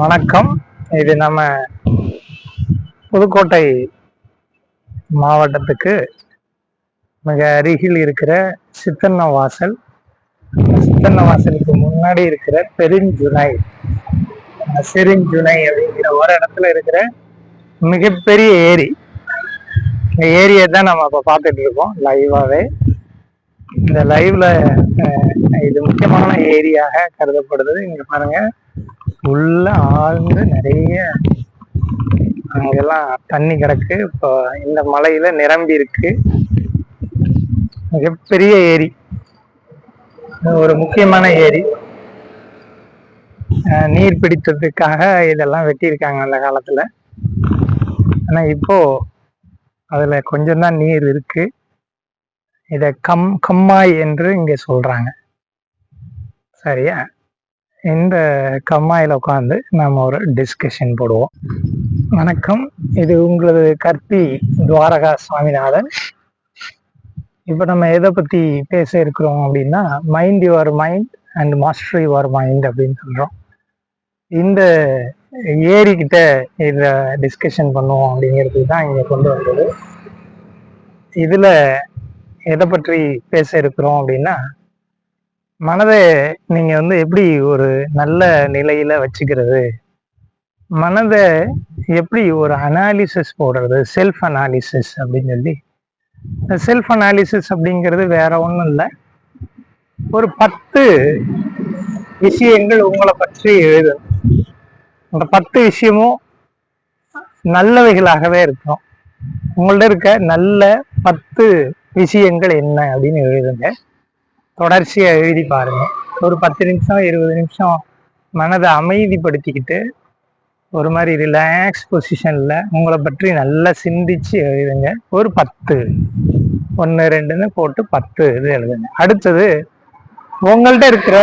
வணக்கம். இது நம்ம புதுக்கோட்டை மாவட்டத்துக்கு மிக அருகில் இருக்கிற சித்தன்ன வாசல். சித்தன்ன வாசலுக்கு முன்னாடி இருக்கிற பெருஞ்சுனை. செருஞ்சுனை அப்படிங்கிற ஒரு இடத்துல இருக்கிற மிகப்பெரிய ஏரி. இந்த ஏரியை தான் நம்ம இப்போ பார்த்துட்டு இருக்கோம் லைவாகவே இந்த லைவ்ல இது முக்கியமான ஏரியாக கருதப்படுது. இங்க பாருங்க. உள்ள ஆழ்ந்து நிறைய அங்கெல்லாம் தண்ணி கிடக்கு. இப்போ இந்த மலையில நிரம்பி இருக்கு. மிகப்பெரிய ஏரி. ஒரு முக்கியமான ஏரி. நீர் பிடித்ததுக்காக இதெல்லாம் வெட்டியிருக்காங்க அந்த காலத்துல. ஆனா இப்போ அதுல கொஞ்சம்தான் நீர் இருக்கு. இத கம் கம்மாய் என்று இங்க சொல்றாங்க. சரியா? இந்த கம்மாயில் உட்காந்து நம்ம ஒரு டிஸ்கஷன் போடுவோம். வணக்கம். இது உங்களது கற்பி துவாரகா சுவாமிநாதன். இப்போ நம்ம எதை பற்றி பேச இருக்கிறோம் அப்படின்னா mind your mind and master your mind அப்படின்னு சொல்கிறோம் இந்த ஏரிக்கிட்ட இதில் டிஸ்கஷன் பண்ணுவோம் அப்படிங்கிறது தான் இங்கே கொண்டு வந்தது. இதில் எதை பற்றி பேச இருக்கிறோம் அப்படின்னா மனதை நீங்க வந்து எப்படி ஒரு நல்ல நிலையில வச்சுக்கிறது? மனதை எப்படி ஒரு அனாலிசிஸ் போடுறது? செல்ஃப் அனாலிசிஸ் அப்படின்னு சொல்லி. செல்ஃப் அனாலிசிஸ் அப்படிங்கிறது வேற ஒன்றும் இல்லை. ஒரு பத்து விஷயங்கள் உங்களை பற்றி எழுதணும் அந்த பத்து விஷயமும் நல்லவைகளாகவே இருக்கும். உங்கள்ட்ட இருக்க நல்ல பத்து விஷயங்கள் என்ன அப்படின்னு எழுதுங்க. தொடர்ச்சியாக எழுதி பாருங்க. ஒரு பத்து நிமிஷம் இருபது நிமிஷம் மனதை அமைதிப்படுத்திக்கிட்டு ஒரு மாதிரி ரிலாக்ஸ் பொசிஷனில் உங்களை பற்றி நல்லா சிந்திச்சு எழுதுங்க. ஒரு பத்து. ஒன்று ரெண்டுன்னு போட்டு பத்து இது எழுதுங்க. அடுத்தது உங்கள்கிட்ட இருக்கிற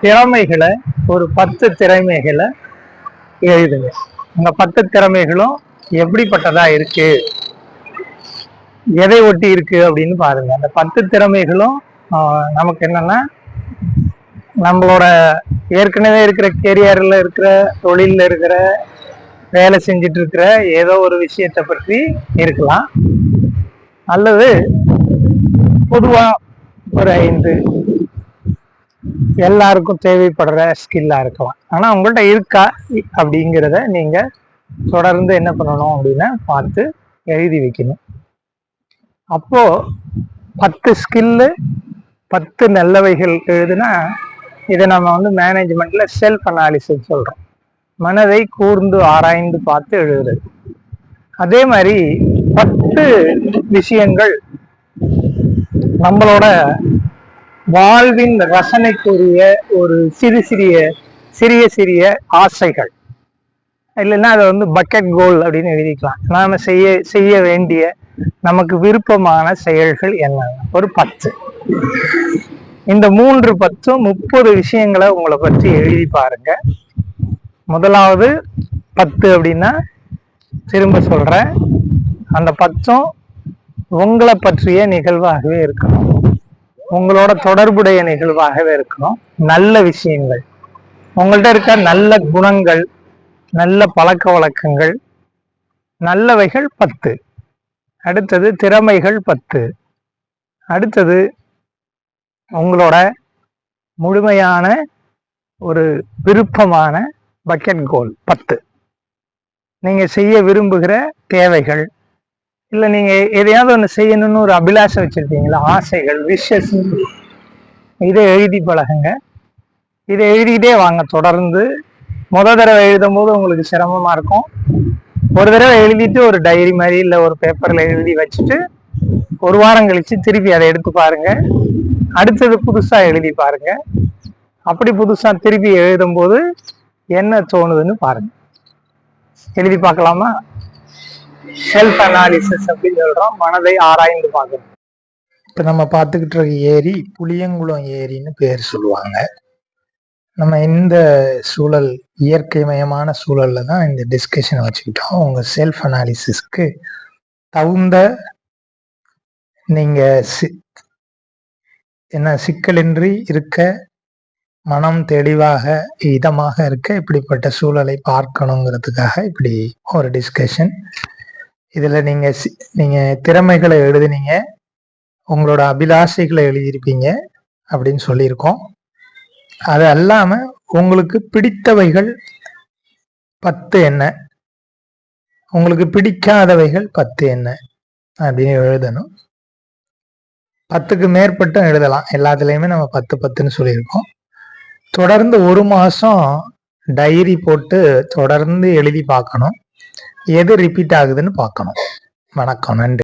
திறமைகளை ஒரு பத்து திறமைகளை எழுதுங்க. உங்கள் பத்து திறமைகளும் எப்படிப்பட்டதா இருக்கு? எதை ஒட்டி இருக்கு அப்படின்னு பாருங்க. அந்த பத்து திறமைகளும் நமக்கு என்னன்னா நம்மளோட ஏற்கனவே இருக்கிற கேரியர்ல இருக்கிற தொழில்ல இருக்கிற வேலை செஞ்சுட்டு இருக்கிற ஏதோ ஒரு விஷயத்தை பற்றி இருக்கலாம். அல்லது பொதுவா ஒரு ஐந்து எல்லாருக்கும் தேவைப்படுற ஸ்கில்லா இருக்கலாம். ஆனா உங்கள்ட்ட இருக்கா அப்படிங்கிறத நீங்க தொடர்ந்து என்ன பண்ணணும் அப்படின்னா பார்த்து எழுதி வைக்கணும். அப்போ பத்து ஸ்கில்லு பத்து நல்லவைகள் எழுதுனா இதை நம்ம வந்து மேனேஜ்மெண்ட்ல செல்ஃப் அனாலிசிஸ் சொல்றோம். மனதை கூர்ந்து ஆராய்ந்து பார்த்து எழுதுறது. அதே மாதிரி பத்து விஷயங்கள் நம்மளோட வாழ்வின் ரசனைக்குரிய ஒரு சிறு சிறிய சிறிய சிறிய ஆசைகள். இல்லைன்னா அதை வந்து பக்கெட் கோல் அப்படின்னு எழுதிக்கலாம். நாம செய்ய செய்ய வேண்டிய நமக்கு விருப்பமான செயல்கள் என்னென்ன? ஒரு பத்து. இந்த மூன்று பத்தும் முப்பது விஷயங்களை உங்களை பற்றி எழுதி பாருங்க. முதலாவது பத்து அப்படின்னா திரும்ப சொல்றேன். அந்த பத்தும் உங்களை பற்றிய நிகழ்வாகவே இருக்கணும். உங்களோட தொடர்புடைய நிகழ்வாகவே இருக்கணும். நல்ல விஷயங்கள். உங்கள்ட்ட இருக்க நல்ல குணங்கள் நல்ல பழக்க வழக்கங்கள் நல்லவைகள் பத்து. அடுத்தது திறமைகள் பத்து. அடுத்தது உங்களோட முழுமையான ஒரு விருப்பமான பக்கெட் கோல் பத்து. நீங்கள் செய்ய விரும்புகிற தேவைகள் இல்லை நீங்கள் எதையாவது ஒன்று செய்யணும்னு ஒரு அபிலாஷை வச்சுருக்கீங்களா? ஆசைகள் விஷஸ் இதை எழுதி பழகுங்க. இதை எழுதிக்கிட்டே வாங்க. தொடர்ந்து முத தடவை எழுதும் போது உங்களுக்கு சிரமமாக இருக்கும். ஒரு தடவை எழுதிட்டு ஒரு டைரி மாதிரி இல்லை ஒரு பேப்பரில் எழுதி வச்சுட்டு ஒரு வாரம் கழிச்சு திருப்பி அதை எடுத்து பாருங்க. அடுத்தது புதுசா எழுதி பாருங்க. அப்படி புதுசா திருப்பி எழுதும் போது என்ன தோணுதுன்னு பாருங்க. எழுதி பார்க்கலாமா? செல்ஃப் அனாலிசிஸ் அப்படின்னு சொல்றோம். மனதை ஆராய்ந்து பார்க்கணும். இப்ப நம்ம பார்த்துக்கிட்டு இருக்க ஏரி புளியங்குளம் ஏரின்னு பேர் சொல்லுவாங்க. நம்ம இந்த சூழல் இயற்கை மயமான சூழல்ல தான் இந்த டிஸ்கஷனை வச்சுக்கிட்டோம். உங்க செல்ஃப் அனாலிசிஸ்க்கு தகுந்த நீங்க சி- என்ன சிக்கலின்றி இருக்க மனம் தெளிவாக இதமாக இருக்க இப்படிப்பட்ட சூழலை பார்க்கணுங்கிறதுக்காக இப்படி ஒரு டிஸ்கஷன் இதில் நீங்கள் நீங்கள் திறமைகளை எழுதுனீங்க உங்களோட அபிலாஷைகளை எழுதியிருப்பீங்க அப்படின்னு சொல்லியிருக்கோம். அது அல்லாமல் உங்களுக்கு பிடித்தவைகள் பத்து என்ன? உங்களுக்கு பிடிக்காதவைகள் பத்து என்ன? அப்படின்னு எழுதணும். பத்துக்கு மேற்பட்டும் எழுதலாம். எல்லாத்துலேயுமே நம்ம பத்து பத்துன்னு சொல்லியிருக்கோம். தொடர்ந்து ஒரு மாதம் டைரி போட்டு தொடர்ந்து எழுதி பார்க்கணும். எது ரிப்பீட் ஆகுதுன்னு பார்க்கணும். வணக்கம் நன்றி.